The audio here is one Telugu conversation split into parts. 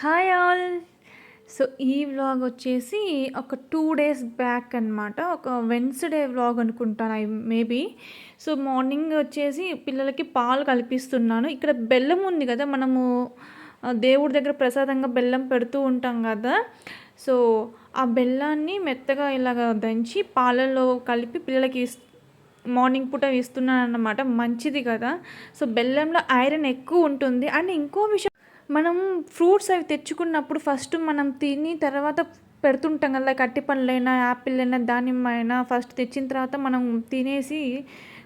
హాయ్ ఆల్ సో ఈ వ్లాగ్ వచ్చేసి ఒక టూ డేస్ బ్యాక్ అనమాట ఒక వెన్స్డే వ్లాగ్ అనుకుంటాను ఐ మేబీ సో మార్నింగ్ వచ్చేసి పిల్లలకి పాలు కల్పిస్తున్నాను. ఇక్కడ బెల్లం ఉంది కదా మనము దేవుడి దగ్గర ప్రసాదంగా బెల్లం పెడుతూ ఉంటాం కదా. సో ఆ బెల్లాన్ని మెత్తగా ఇలాగ దంచి పాలల్లో కలిపి పిల్లలకి మార్నింగ్ పూట ఇస్తున్నాను అన్నమాట మంచిది కదా. సో బెల్లంలో ఐరన్ ఎక్కువ ఉంటుంది. అండ్ ఇంకో విషయం మనం ఫ్రూట్స్ అవి తెచ్చుకున్నప్పుడు ఫస్ట్ మనం తిని తర్వాత పెడుతుంటాం కదా లైక్ అట్టి పండ్లైనా యాపిల్ అయినా దానిమ్మ అయినా ఫస్ట్ తెచ్చిన తర్వాత మనం తినేసి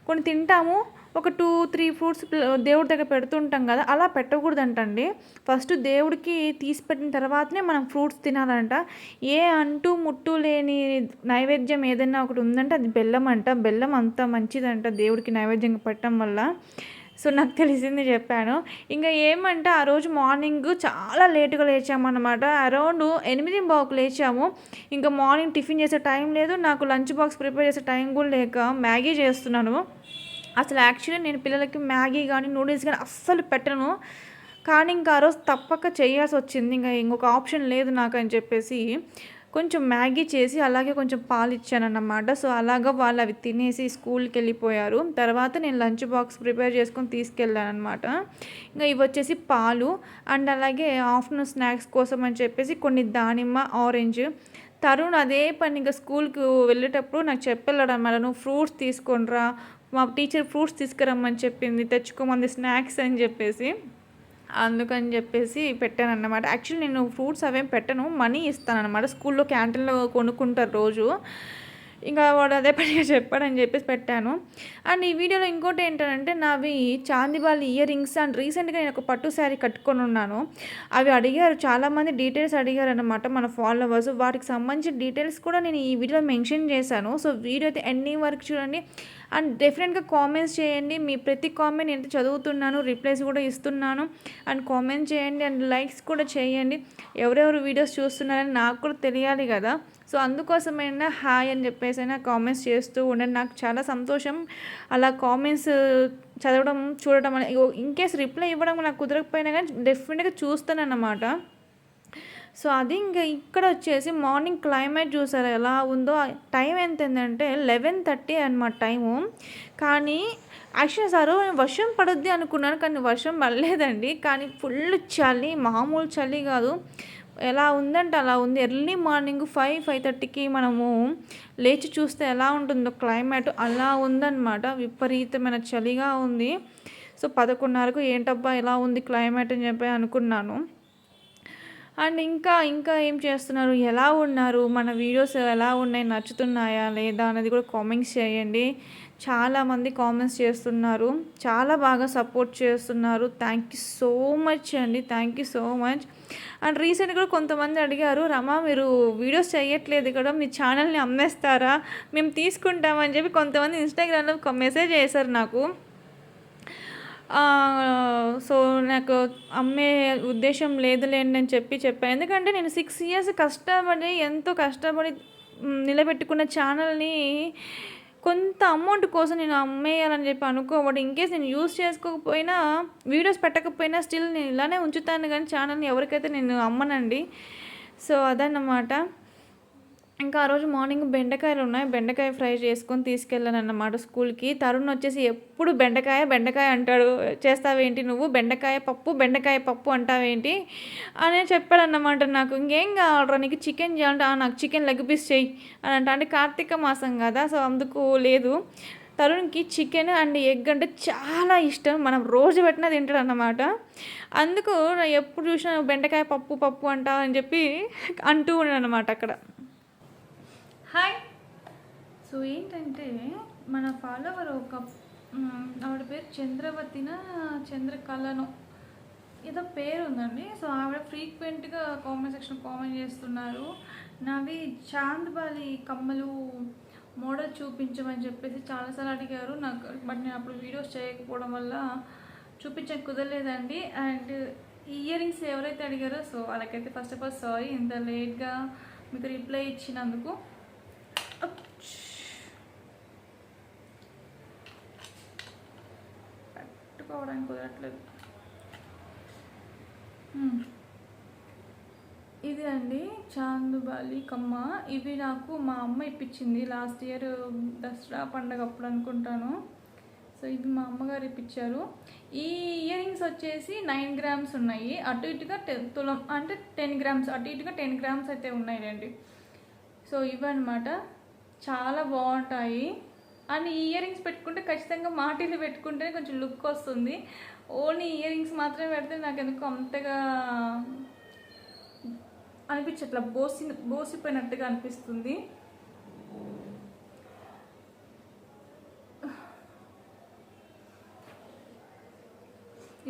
కొన్ని తింటాము. ఒక టూ త్రీ ఫ్రూట్స్ దేవుడి దగ్గర పెడుతుంటాం కదా అలా పెట్టకూడదంటండి. ఫస్ట్ దేవుడికి తీసి పెట్టిన తర్వాతనే మనం ఫ్రూట్స్ తినాలంట. ఏ అంటూ ముట్టు లేని నైవేద్యం ఏదైనా ఒకటి ఉందంటే అది బెల్లం అంట బెల్లం అంత మంచిదంట దేవుడికి నైవేద్యంగా పెట్టడం వల్ల. సో నాకు తెలిసింది చెప్పాను. ఇంకా ఏమంటే ఆ రోజు మార్నింగ్ చాలా లేటుగా లేచామన్నమాట. అరౌండ్ ఎనిమిది బాకు లేచాము. ఇంకా మార్నింగ్ టిఫిన్ చేసే టైం లేదు. నాకు లంచ్ బాక్స్ ప్రిపేర్ చేసే టైం కూడా లేక మ్యాగీ చేస్తున్నాను. అసలు యాక్చువల్లీ నేను పిల్లలకి మ్యాగీ కానీ నూడిల్స్ కానీ అస్సలు పెట్టను. కానీ ఇంకా ఆ రోజు తప్పక చేయాల్సి వచ్చింది. ఇంకా ఇంకొక ఆప్షన్ లేదు నాకు అని చెప్పేసి కొంచెం మ్యాగీ చేసి అలాగే కొంచెం పాలు ఇచ్చానన్నమాట. సో అలాగా వాళ్ళు అవి తినేసి స్కూల్కి వెళ్ళిపోయారు. తర్వాత నేను లంచ్ బాక్స్ ప్రిపేర్ చేసుకొని తీసుకెళ్ళాను అనమాట ఇంకా ఇవి వచ్చేసి పాలు అండ్ అలాగే ఆఫ్టర్నూన్ స్నాక్స్ కోసం అని చెప్పేసి కొన్ని దానిమ్మ ఆరెంజ్. తరుణ్ అదే పని ఇంకా స్కూల్కి వెళ్ళేటప్పుడు నాకు చెప్పెళ్ళాడు అనమాట నువ్వు ఫ్రూట్స్ తీసుకొనిరా మా టీచర్ ఫ్రూట్స్ తీసుకురమ్మని చెప్పింది తెచ్చుకోమంది స్నాక్స్ అని చెప్పేసి. అందుకని చెప్పేసి పెట్టాను అన్నమాట యాక్చువల్లీ నేను ఫ్రూట్స్ అవేం పెట్టను మనీ ఇస్తాను అనమాట స్కూల్లో క్యాంటీన్లో కొనుక్కుంటారు రోజు. ఇంకా వాడు అదే పనిగా చెప్పాడని చెప్పేసి పెట్టాను. అండ్ ఈ వీడియోలో ఇంకోటి ఏంటంటే నావి చాందిబాలి ఇయర్ రింగ్స్ అండ్ రీసెంట్గా నేను ఒక పట్టు శారీ కట్టుకొని ఉన్నాను. అవి అడిగారు చాలామంది డీటెయిల్స్ అడిగారు అనమాట మన ఫాలోవర్స్ వాటికి సంబంధించిన డీటెయిల్స్ కూడా నేను ఈ వీడియోలో మెన్షన్ చేశాను. సో వీడియో అయితే ఎండింగ్ వరకు చూడండి. అండ్ డెఫినెట్గా కామెంట్స్ చేయండి. మీ ప్రతి కామెంట్ నేను చదువుతున్నాను రిప్లైస్ కూడా ఇస్తున్నాను. అండ్ కామెంట్ చేయండి అండ్ లైక్స్ కూడా చేయండి. ఎవరెవరు వీడియోస్ చూస్తున్నారని నాకు కూడా తెలియాలి కదా. సో అందుకోసమైనా హాయ్ అని చెప్పేసి అయినా కామెంట్స్ చేస్తూ ఉండండి. నాకు చాలా సంతోషం. అలా కామెంట్స్ చదవడం చూడడం అనే ఇన్ కేస్ రిప్లై ఇవ్వడం నాకు కుదరకపోయినా కానీ డెఫినెట్గా చూస్తానన్నమాట. సో అది ఇంకా ఇక్కడ వచ్చేసి మార్నింగ్ క్లైమేట్ చూసారు ఎలా ఉందో టైం ఎంత ఏంటంటే లెవెన్ థర్టీ అనమాట టైము. కానీ యాక్చువల్ సార్ వర్షం పడుద్ది అనుకున్నాను కానీ వర్షం పడలేదండి. కానీ ఫుల్ చలి మామూలు చలి కాదు. ఎలా ఉందంటే అలా ఉంది. ఎర్లీ మార్నింగ్ ఫైవ్ ఫైవ్ థర్టీకి మనము లేచి చూస్తే ఎలా ఉంటుందో క్లైమేట్ అలా ఉందన్నమాట. విపరీతమైన చలిగా ఉంది. సో పదకొండున్నరకు ఏంటబ్బా ఎలా ఉంది క్లైమేట్ అని చెప్పి అనుకున్నాను. అండ్ ఇంకా ఇంకా ఏం చేస్తున్నారు? ఎలా ఉన్నారు? మన వీడియోస్ ఎలా ఉన్నాయి? నచ్చుతున్నాయా? లేదా? అనేది కూడా కామెంట్స్ చేయండి. చాలామంది కామెంట్స్ చేస్తున్నారు. చాలా బాగా సపోర్ట్ చేస్తున్నారు. థ్యాంక్ యూ సో మచ్ అండి. Thank you so much and రీసెంట్గా కూడా కొంతమంది అడిగారు రమా మీరు వీడియోస్ చేయట్లేదు కూడా మీ ఛానల్ని అమ్మేస్తారా? మేము తీసుకుంటామని చెప్పి కొంతమంది ఇన్స్టాగ్రామ్లో ఒక మెసేజ్ చేశారు నాకు. సో నాకు అమ్మే ఉద్దేశం లేదులేండి అని చెప్పి చెప్పాను ఎందుకంటే నేను సిక్స్ ఇయర్స్ కష్టపడి ఎంతో కష్టపడి నిలబెట్టుకున్న ఛానల్ని కొంత అమౌంట్ కోసం నేను అమ్మేయాలని చెప్పి అనుకోవడం ఇన్కేస్ నేను యూస్ చేసుకోకపోయినా వీడియోస్ పెట్టకపోయినా స్టిల్ నేను ఇలానే ఉంచుతాను. కానీ ఛానల్ని ఎవరికైతే నేను అమ్మనండి. సో అదన్నమాట. ఇంకా ఆ రోజు మార్నింగ్ బెండకాయలు ఉన్నాయి. బెండకాయ ఫ్రై చేసుకొని తీసుకెళ్ళాను అన్నమాట స్కూల్కి. తరుణ్ వచ్చేసి ఎప్పుడు బెండకాయ బెండకాయ అంటాడు. చేస్తావేంటి నువ్వు? బెండకాయ పప్పు బెండకాయ పప్పు అంటావేంటి? అని చెప్పాడు అన్నమాట నాకు. ఇంకేం కావాలరా? నీకు చికెన్ చేయాలంటే నాకు చికెన్ లెగ్ పీస్ చెయ్యి అని అంట. అంటే కార్తీక మాసం కదా సో అందుకు లేదు. తరుణ్కి చికెన్ అండ్ ఎగ్ అంటే చాలా ఇష్టం. మనం రోజు పెట్టినా తింటాడు అన్నమాట అందుకు నేను ఎప్పుడు చూసినా బెండకాయ పప్పు పప్పు అంటా అని చెప్పి అంటూ ఉన్నాను అనమాట అక్కడ. హాయ్ సో ఏంటంటే మన ఫాలోవర్ ఒక ఆవిడ పేరు చంద్రవతిన చంద్రకళను ఏదో పేరు ఉందండి సో ఆవిడ ఫ్రీక్వెంట్గా కామెంట్ సెక్షన్ కామెంట్ చేస్తున్నారు. నావి చాంద్బాలి కమ్మలు మోడల్ చూపించమని చెప్పేసి చాలాసార్లు అడిగారు. నాకు బట్ నేను అప్పుడు వీడియోస్ చేయకపోవడం వల్ల చూపించక కుదరలేదండి. అండ్ ఇయర్ రింగ్స్ ఎవరైతే అడిగారో సో వాళ్ళకైతే ఫస్ట్ ఆఫ్ ఆల్ సారీ ఇంత లేట్గా మీకు రిప్లై ఇచ్చినందుకు పెట్టుకోవడానికి కుదరట్లేదు. ఇది అండి చాందుబాలి కమ్మ. ఇవి నాకు మా అమ్మ ఇప్పించింది లాస్ట్ ఇయర్ దసరా పండగ అప్పుడు అనుకుంటాను. సో ఇది మా అమ్మగారు ఇప్పించారు. ఈ ఇయర్ రింగ్స్ వచ్చేసి నైన్ గ్రామ్స్ ఉన్నాయి. అటు ఇటుగా టెన్ తులం అంటే టెన్ గ్రామ్స్ అటు ఇటుగా టెన్ గ్రామ్స్ అయితే ఉన్నాయండి సో ఇవన్నమాట. చాలా బాగుంటాయి. అండ్ ఇయర్ రింగ్స్ పెట్టుకుంటే ఖచ్చితంగా మాటిలు పెట్టుకుంటేనే కొంచెం లుక్ వస్తుంది. ఓన్లీ ఇయర్ రింగ్స్ మాత్రమే పెడితే నాకు ఎందుకు అంతగా అనిపించట్లా బోసి బోసిపోయినట్టుగా అనిపిస్తుంది.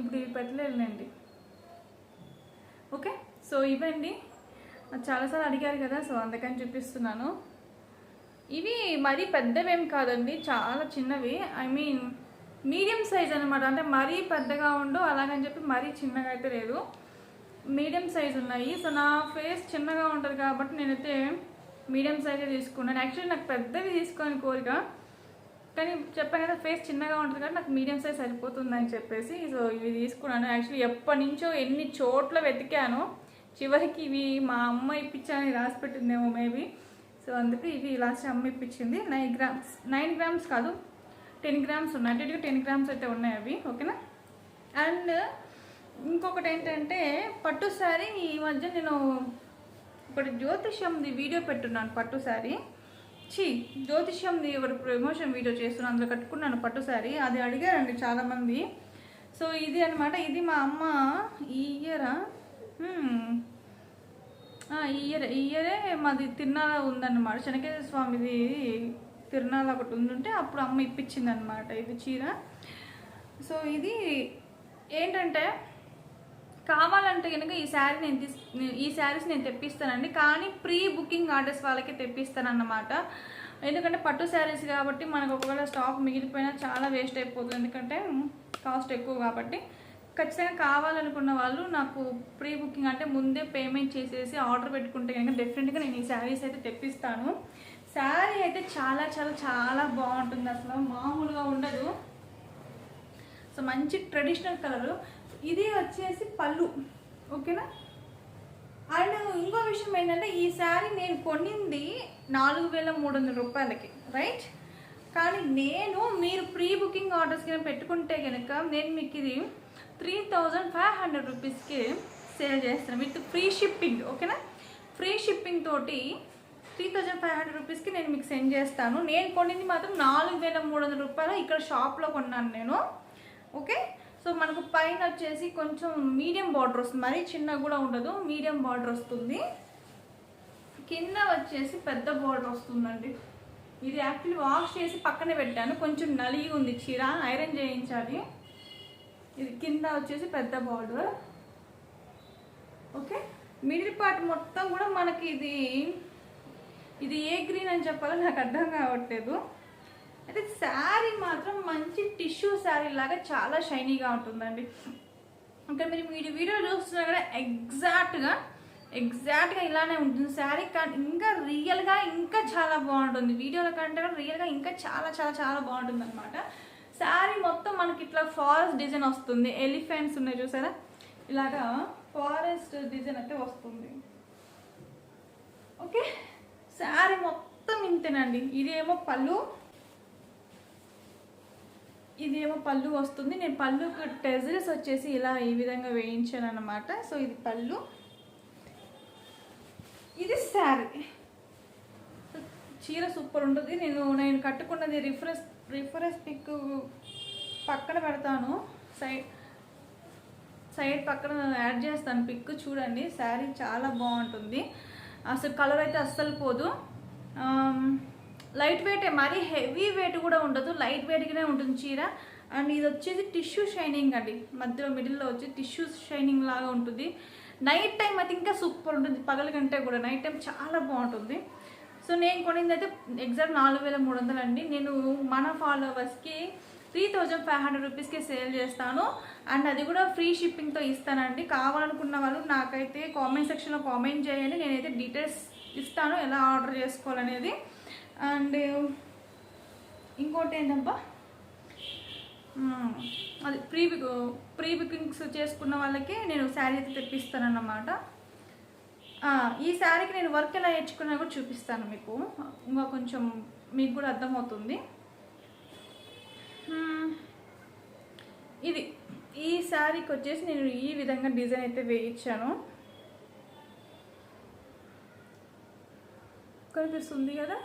ఇప్పుడు ఇవి పెట్టలేదులేండి ఓకే సో ఇవండి చాలాసార్లు అడిగారు కదా సో అందుకని చూపిస్తున్నాను ఇవి మరీ పెద్దవేం కాదండి చాలా చిన్నవి. ఐ మీన్ మీడియం సైజ్ అనమాట అంటే మరీ పెద్దగా ఉండు అలాగని చెప్పి మరీ చిన్నగా అయితే లేదు. మీడియం సైజ్ ఉన్నాయి. సో నా ఫేస్ చిన్నగా ఉంటుంది కాబట్టి నేనైతే మీడియం సైజే తీసుకున్నాను. యాక్చువల్లీ నాకు పెద్దవి తీసుకొని కోరిక కానీ చెప్పాను కదా ఫేస్ చిన్నగా ఉంటుంది కాబట్టి నాకు మీడియం సైజ్ సరిపోతుందని చెప్పేసి సో ఇవి తీసుకున్నాను. యాక్చువల్లీ ఎప్పటి నుంచో ఎన్ని చోట్ల వెతికాను చివరికి ఇవి మా అమ్మ ఇప్పించాలని రాసి పెట్టిందేమో మేబీ సో అందుకు ఇవి లాస్ట్ అమ్మ ఇప్పించింది. నైన్ గ్రామ్స్ నైన్ గ్రామ్స్ కాదు టెన్ గ్రామ్స్ ఉన్నాయి. అంటే టెన్ గ్రామ్స్ అయితే ఉన్నాయి అవి ఓకేనా? అండ్ ఇంకొకటి ఏంటంటే పట్టు శారీ ఈ మధ్య నేను ఒకటి జ్యోతిష్యంది వీడియో పెట్టున్నాను పట్టు శారీ. ఛీ జ్యోతిష్యంది ఒకటి ప్రమోషన్ వీడియో చేస్తున్నాను అందులో కట్టుకున్నాను పట్టు శారీ. అది అడిగారండి చాలామంది. సో ఇది అనమాట ఇది మా అమ్మ ఈ ఇయరా ఈ ఇయర్ ఈ ఇయరే మాది తిరునాళ ఉందన్నమాట. శనకేశ స్వామిది తిరునాళ ఒకటి ఉండుంటే అప్పుడు అమ్మ ఇప్పించింది అనమాట ఇది చీర. సో ఇది ఏంటంటే కావాలంటే కనుక ఈ శారీ నేను తీస్ ఈ శారీస్ నేను తెప్పిస్తానండి. కానీ ప్రీ బుకింగ్ ఆర్డర్స్ వాళ్ళకి తెప్పిస్తానన్నమాట. ఎందుకంటే పట్టు శారీస్ కాబట్టి మనకు ఒకవేళ స్టాక్ మిగిలిపోయినా చాలా వేస్ట్ అయిపోతుంది. ఎందుకంటే కాస్ట్ ఎక్కువ కాబట్టి ఖచ్చితంగా కావాలనుకున్న వాళ్ళు నాకు ప్రీ బుకింగ్ అంటే ముందే పేమెంట్ చేసేసి ఆర్డర్ పెట్టుకుంటే కనుక డెఫినెట్గా నేను ఈ శారీస్ అయితే తెప్పిస్తాను. శారీ అయితే చాలా చాలా చాలా బాగుంటుంది అసలు. మామూలుగా ఉండదు. సో మంచి ట్రెడిషనల్ కలరు ఇది వచ్చేసి పళ్ళు. ఓకేనా అండ్ ఇంకో విషయం ఏంటంటే ఈ శారీ నేను కొనింది నాలుగు వేల మూడు వందల రూపాయలకి రైట్ కానీ నేను మీరు ప్రీ బుకింగ్ ఆర్డర్స్ కింద పెట్టుకుంటే కనుక నేను మీకు ఇది త్రీ థౌజండ్ ఫైవ్ హండ్రెడ్ రూపీస్కి సేల్ చేస్తాను విత్ ఫ్రీ షిప్పింగ్ ఓకేనా ఫ్రీ షిప్పింగ్ తోటి త్రీ థౌజండ్ ఫైవ్ హండ్రెడ్ రూపీస్కి నేను మీకు సెండ్ చేస్తాను. నేను కొనింది మాత్రం నాలుగు వేల మూడు వందల రూపాయలు ఇక్కడ షాప్లో కొన్నాను నేను ఓకే సో మనకు పైన వచ్చేసి కొంచెం మీడియం బార్డర్ వస్తుంది. మరీ చిన్నగా కూడా ఉండదు మీడియం బార్డర్ వస్తుంది. కింద వచ్చేసి పెద్ద బార్డర్ వస్తుందండి. ఇది యాక్చువల్లీ వాష్ చేసి పక్కనే పెట్టాను. కొంచెం నలిగి ఉంది చీర ఐరన్ చేయించాలి. ఇది కింద వచ్చేసి పెద్ద బార్డర్ ఓకే మిడిల్ పార్ట్ మొత్తం కూడా మనకి ఇది ఇది ఏ గ్రీన్ అని చెప్పాలో నాకు అర్థం కావట్లేదు. అయితే శారీ మాత్రం మంచి టిష్యూ శారీ లాగా చాలా షైనీగా ఉంటుందండి. ఇంకా మీరు మీరు వీడియో చూస్తున్నా కూడా ఎగ్జాక్ట్గా ఎగ్జాక్ట్గా ఇలానే ఉంటుంది శారీ కానీ ఇంకా రియల్గా ఇంకా చాలా బాగుంటుంది. వీడియోల కంటే కూడా రియల్గా ఇంకా చాలా చాలా చాలా బాగుంటుంది అనమాట శారీ మొత్తం మనకి ఇట్లా ఫారెస్ట్ డిజైన్ వస్తుంది. ఎలిఫెంట్స్ ఉన్నాయి చూసారా? ఇలాగా ఫారెస్ట్ డిజైన్ అయితే వస్తుంది. ఓకే? శారీ మొత్తం ఇంతేనండి. ఇదేమో పళ్ళు. ఇదేమో పళ్ళు వస్తుంది. నేను పళ్ళుకు టెజరీస్ వచ్చేసి ఇలా ఈ విధంగా వేయించాను అనమాట సో ఇది పళ్ళు. ఇది శారీ. చీర సూపర్ ఉంటుంది. నేను నేను కట్టుకున్నది రిఫరెన్స్ రిఫరెన్స్ పిక్ పక్కన పెడతాను. సైడ్ సైడ్ పక్కన యాడ్ చేస్తాను. పిక్ చూడండి. శారీ చాలా బాగుంటుంది. అసలు కలర్ అయితే అస్సలు పోదు. లైట్ వెయిట్ మరీ హెవీ వెయిట్ కూడా ఉండదు. లైట్ వెయిట్గానే ఉంటుంది చీర. అండ్ ఇది వచ్చేసి టిష్యూ షైనింగ్ అండి. మధ్యలో మిడిల్లో వచ్చి టిష్యూ షైనింగ్ లాగా ఉంటుంది. నైట్ టైం అయితే ఇంకా సూపర్ ఉంటుంది. పగల కంటే కూడా. నైట్ టైం చాలా బాగుంటుంది. సో నేను కొనింది అయితే ఎగ్జాక్ట్ నాలుగు వేల మూడు వందలు అండి నేను మన ఫాలోవర్స్కి త్రీ థౌజండ్ ఫైవ్ హండ్రెడ్ రూపీస్కి సేల్ చేస్తాను. అండ్ అది కూడా ఫ్రీ షిప్పింగ్తో ఇస్తానండి. కావాలనుకున్న వాళ్ళు నాకైతే కామెంట్ సెక్షన్లో కామెంట్ చేయండి. నేనైతే డీటెయిల్స్ ఇస్తాను. ఎలా ఆర్డర్ చేసుకోవాలనేది. అండ్ ఇంకోటి ఏంటబ్బా? అది ప్రీ ప్రీ బుకింగ్స్ చేసుకున్న వాళ్ళకి నేను శారీ అయితే తెప్పిస్తానన్నమాట. ఈ శారీకి నేను వర్క్ ఎలా నేర్చుకున్నా కూడా చూపిస్తాను మీకు. ఇంకా కొంచెం మీకు కూడా అర్థమవుతుంది. ఇది ఈ శారీకి వచ్చేసి నేను ఈ విధంగా డిజైన్ అయితే వేయించాను. కనిపిస్తుంది కదా?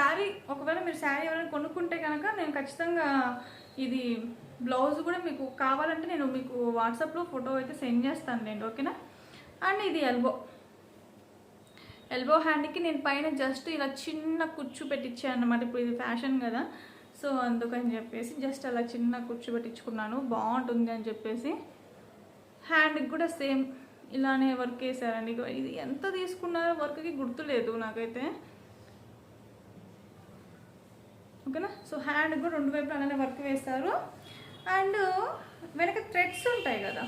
శారీ ఒకవేళ మీరు శారీ ఎవరైనా కొనుక్కుంటే కనుక నేను ఖచ్చితంగా ఇది బ్లౌజ్ కూడా మీకు కావాలంటే నేను మీకు వాట్సాప్లో ఫోటో అయితే సెండ్ చేస్తాను నేను ఓకేనా? అండ్ ఇది ఎల్బో. ఎల్బో హ్యాండ్కి నేను పైన జస్ట్ ఇలా చిన్న కుచ్చు పెట్టించాను అనమాట ఇప్పుడు ఇది ఫ్యాషన్ కదా. సో అందుకని చెప్పేసి జస్ట్ అలా చిన్న కుచ్చు పెట్టించుకున్నాను బాగుంటుంది అని చెప్పేసి. హ్యాండ్కి కూడా సేమ్ ఇలానే వర్క్ వేసారండి ఇది ఎంత తీసుకున్నారో వర్క్కి గుర్తులేదు నాకైతే. ఓకేనా? సో హ్యాండ్ కూడా రెండు వైపులు అలానే వర్క్ వేస్తారు. అండ్ వెనక థ్రెడ్స్ ఉంటాయి కదా.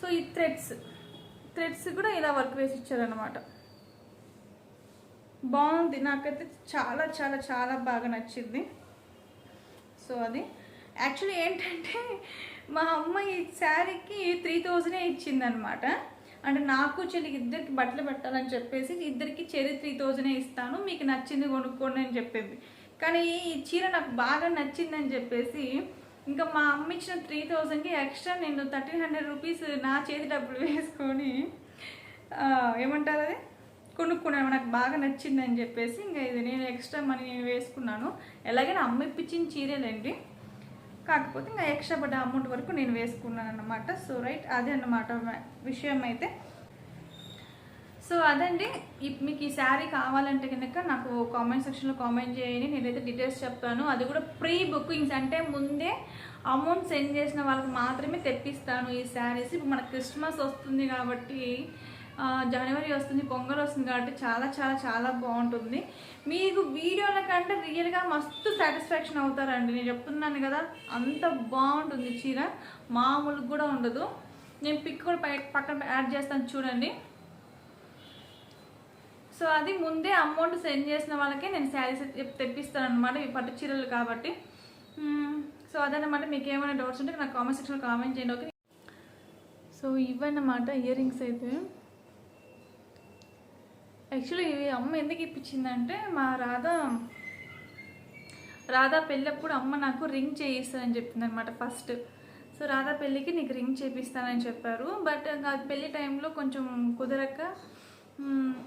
సో ఈ థ్రెడ్స్ థ్రెడ్స్ కూడా ఇలా వర్క్ వేసి ఇచ్చారనమాట బాగుంది. నాకైతే చాలా చాలా చాలా బాగా నచ్చింది. సో అది. యాక్చువల్లీ ఏంటంటే మా అమ్మ ఈ శారీకి త్రీ థౌజండే ఇచ్చిందనమాట అంటే నాకు చెల్లికి ఇద్దరికి బట్టలు పెట్టాలని చెప్పేసి ఇద్దరికి చెరి త్రీ థౌజండే ఇస్తాను మీకు నచ్చింది కొనుక్కోండి అని చెప్పింది. కానీ ఈ చీర నాకు బాగా నచ్చిందని చెప్పేసి ఇంకా మా అమ్మ ఇచ్చిన త్రీ థౌజండ్కి ఎక్స్ట్రా నేను థర్టీన్ హండ్రెడ్ రూపీస్ నా చేతి డబ్బులు వేసుకొని ఏమంటారు అది? కొనుక్కున్నాను. నాకు బాగా నచ్చిందని చెప్పేసి ఇంకా ఇది నేను ఎక్స్ట్రా మనీ నేను వేసుకున్నాను. ఎలాగైనా అమ్మ ఇప్పించిన చీరేలేండి. కాకపోతే ఇంకా ఎక్స్ట్రా పడ్డ అమౌంట్ వరకు నేను వేసుకున్నాను అన్నమాట. సో రైట్ అదే అన్నమాట విషయం అయితే. సో అదండి. ఇప్- మీకు ఈ శారీ కావాలంటే కనుక నాకు కామెంట్ సెక్షన్లో కామెంట్ చేయండి. నేనైతే డీటెయిల్స్ చెప్తాను. అది కూడా ప్రీ బుకింగ్స్. అంటే ముందే అమౌంట్ సెండ్ చేసిన వాళ్ళకి మాత్రమే తెప్పిస్తాను ఈ శారీస్. ఇప్పుడు మనకు క్రిస్మస్ వస్తుంది కాబట్టి జనవరి వస్తుంది పొంగల్ వస్తుంది కాబట్టి చాలా చాలా చాలా బాగుంటుంది. మీకు వీడియోల కంటే రియల్గా మస్తు సాటిస్ఫాక్షన్ అవుతారండి. నేను చెప్తున్నాను కదా అంత బాగుంటుంది చీర. మామూలుగా కూడా ఉండదు. నేను పిక్ కూడా పై పక్కన యాడ్ చేస్తాను చూడండి. సో అది ముందే అమౌంట్ సెండ్ చేసిన వాళ్ళకే నేను శారీస్ తెప్పిస్తాను అనమాట ఈ పట్టు చీరలు కాబట్టి. సో అదనమాట మీకు ఏమైనా డౌట్స్ ఉంటే నాకు కామెంట్ సెక్షన్లో కామెంట్ చేయండి ఓకే? సో ఇవన్నమాట ఇయర్ రింగ్స్ అయితే. యాక్చువల్లీ ఇవి అమ్మ ఎందుకు ఇప్పించిందంటే మా రాధా రాధా పెళ్ళప్పుడు అమ్మ నాకు రింగ్ చేయిస్తానని చెప్పింది అనమాట ఫస్ట్ సో రాధా పెళ్ళికి నీకు రింగ్ చేపిస్తానని చెప్పారు బట్ ఇంకా టైంలో కొంచెం కుదరక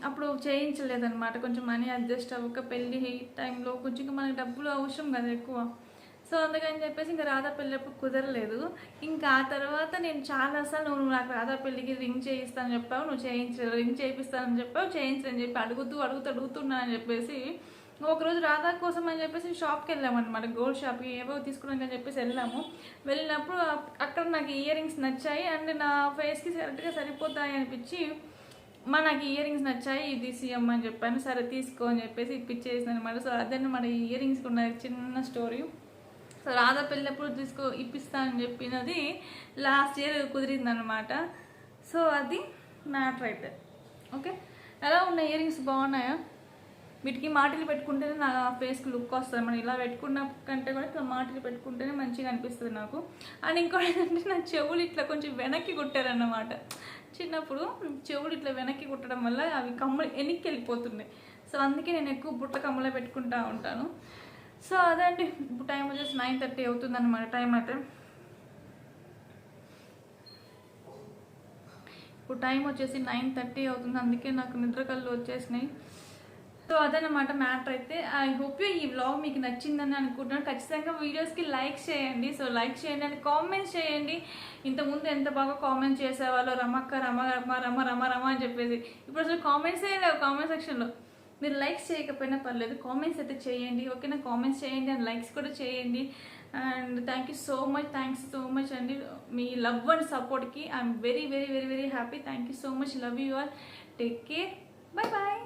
అప్పుడు చేయించలేదన్నమాట. కొంచెం మనీ అడ్జస్ట్ అవ్వక పెళ్ళి టైంలో కొంచెం ఇంకా మనకి డబ్బులు అవసరం కదా ఎక్కువ. సో అందుకని చెప్పేసి ఇంకా రాధా పెళ్ళప్పుడు కుదరలేదు. ఇంకా ఆ తర్వాత నేను చాలాసార్లు నువ్వు నాకు రాధా పెళ్ళికి రింగ్ చేయిస్తానని చెప్పావు నువ్వు చేయించలేదు రింగ్ చేయిస్తానని చెప్పావు చేయించని చెప్పి అడుగుతూ అడుగుతూ అడుగుతున్నానని చెప్పేసి ఒకరోజు రాధా కోసం అని చెప్పేసి షాప్కి వెళ్ళామన్నమాట. గోల్డ్ షాప్కి ఏవో తీసుకున్నాకని చెప్పేసి వెళ్ళాము. వెళ్ళినప్పుడు అక్కడ నాకు ఇయర్ రింగ్స్ నచ్చాయి. అండ్ నా ఫేస్కి కరెక్ట్గా సరిపోతాయి అనిపించి మా నాకు ఇయర్ రింగ్స్ నచ్చాయి ఇది సీఎం అని చెప్పాను. సరే తీసుకో అని చెప్పేసి ఇప్పించేసాను అనమాట. సో అదన్నమాట ఈ ఇయర్ రింగ్స్కి ఉన్న చిన్న స్టోరీ సో రాధ పెళ్ళప్పుడు తీసుకో ఇప్పిస్తానని చెప్పినది లాస్ట్ ఇయర్ కుదిరిందనమాట. సో అది మ్యాటర్ అయితే ఓకే ఎలా ఉన్న ఇయర్ రింగ్స్ బాగున్నాయా? వీటికి మాటలు పెట్టుకుంటేనే నా ఫేస్కి లుక్ వస్తుంది. మనం ఇలా పెట్టుకున్న కంటే కూడా ఇట్లా మాటలు పెట్టుకుంటేనే మంచిగా అనిపిస్తుంది నాకు. అండ్ ఇంకోటి ఏంటంటే నా చెవులు ఇట్లా కొంచెం వెనక్కి కుట్టారన్నమాట. చిన్నప్పుడు చెవులు ఇట్లా వెనక్కి కుట్టడం వల్ల అవి కమ్మలు వెనక్కి వెళ్ళిపోతున్నాయి. సో అందుకే నేను ఎక్కువ బుట్ట కమ్మలే పెట్టుకుంటా ఉంటాను. సో అదండి. ఇప్పుడు టైం వచ్చేసి నైన్ థర్టీ అవుతుంది అనమాట టైం అయితే. ఇప్పుడు టైం వచ్చేసి నైన్ థర్టీ అవుతుంది. అందుకే నాకు నిద్ర కళ్ళు వచ్చేసినాయి. సో అదనమాట మ్యాటర్ అయితే. ఐ హోప్ ఈ వ్లాగ్ మీకు నచ్చిందని అనుకుంటున్నాను. ఖచ్చితంగా వీడియోస్కి లైక్ చేయండి. సో లైక్ చేయండి అండ్ కామెంట్స్ చేయండి. ఇంతకుముందు ఎంత బాగా కామెంట్స్ చేసేవాళ్ళు? రమక్క రమ రమ రమ రమ రమ అని చెప్పేసి. ఇప్పుడు అసలు కామెంట్సే లేవు కామెంట్ సెక్షన్లో. మీరు లైక్స్ చేయకపోయినా పర్లేదు. కామెంట్స్ అయితే చేయండి. ఓకేనా? కామెంట్స్ చేయండి అండ్ లైక్స్ కూడా చేయండి. And thank you so much thanks so much అండి. మీ love and సపోర్ట్కి I'm very very very very happy thank you so much love you all take care bye bye